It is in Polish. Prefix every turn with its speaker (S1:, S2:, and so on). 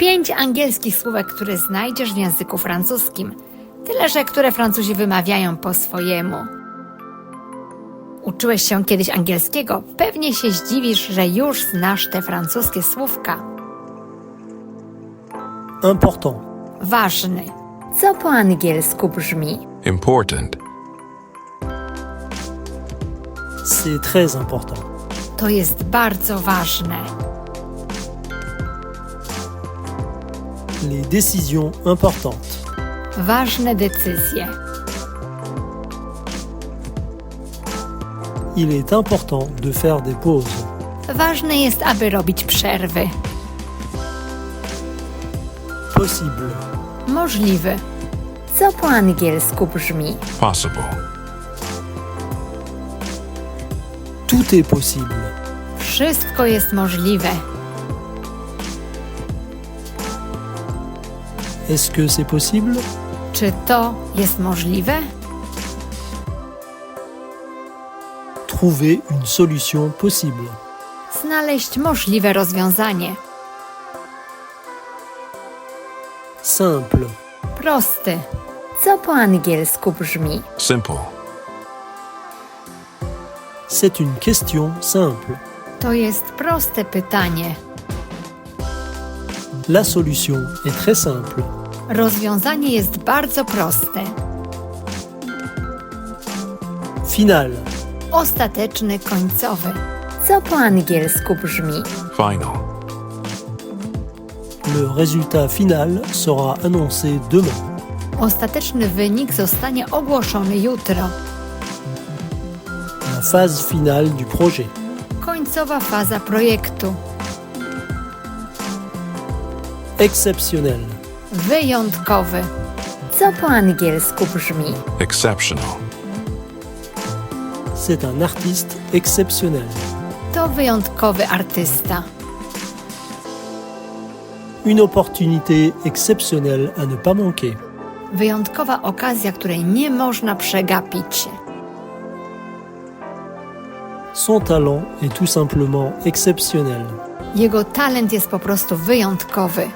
S1: pięć angielskich słówek, które znajdziesz w języku francuskim, tyle że które Francuzi wymawiają po swojemu. Uczyłeś się kiedyś angielskiego, pewnie się zdziwisz, że już znasz te francuskie słówka.
S2: Important.
S1: Ważny. Co po angielsku brzmi?
S3: Important.
S2: C'est très important.
S1: To jest bardzo ważne.
S2: Les décisions importantes.
S1: Ważne decyzje.
S2: Il est important de faire des pauses.
S1: Ważne jest, aby robić przerwy.
S2: Possible.
S1: Możliwy. Co po angielsku brzmi?
S3: Possible.
S2: Tout est possible.
S1: Wszystko jest możliwe.
S2: Est-ce que c'est possible?
S1: Czy to jest możliwe?
S2: Trouver une solution possible.
S1: Znaleźć możliwe rozwiązanie.
S2: Simple.
S1: Prosty. Co po angielsku brzmi?
S3: Simple.
S2: C'est une question simple.
S1: To jest proste pytanie.
S2: La solution est très simple.
S1: Rozwiązanie jest bardzo proste.
S2: Final.
S1: Ostateczny, końcowy. Co po angielsku brzmi?
S3: Final.
S2: Le résultat final sera annoncé demain.
S1: Ostateczny wynik zostanie ogłoszony jutro.
S2: La phase finale du projet.
S1: Końcowa faza projektu.
S2: Exceptionnel.
S1: Wyjątkowy. Co po angielsku brzmi?
S3: Exceptional.
S2: C'est un artiste exceptionnel.
S1: To wyjątkowy artysta.
S2: Une opportunité exceptionnelle à ne pas manquer.
S1: Wyjątkowa okazja, której nie można przegapić.
S2: Son talent est tout simplement exceptionnel.
S1: Jego talent jest po prostu wyjątkowy.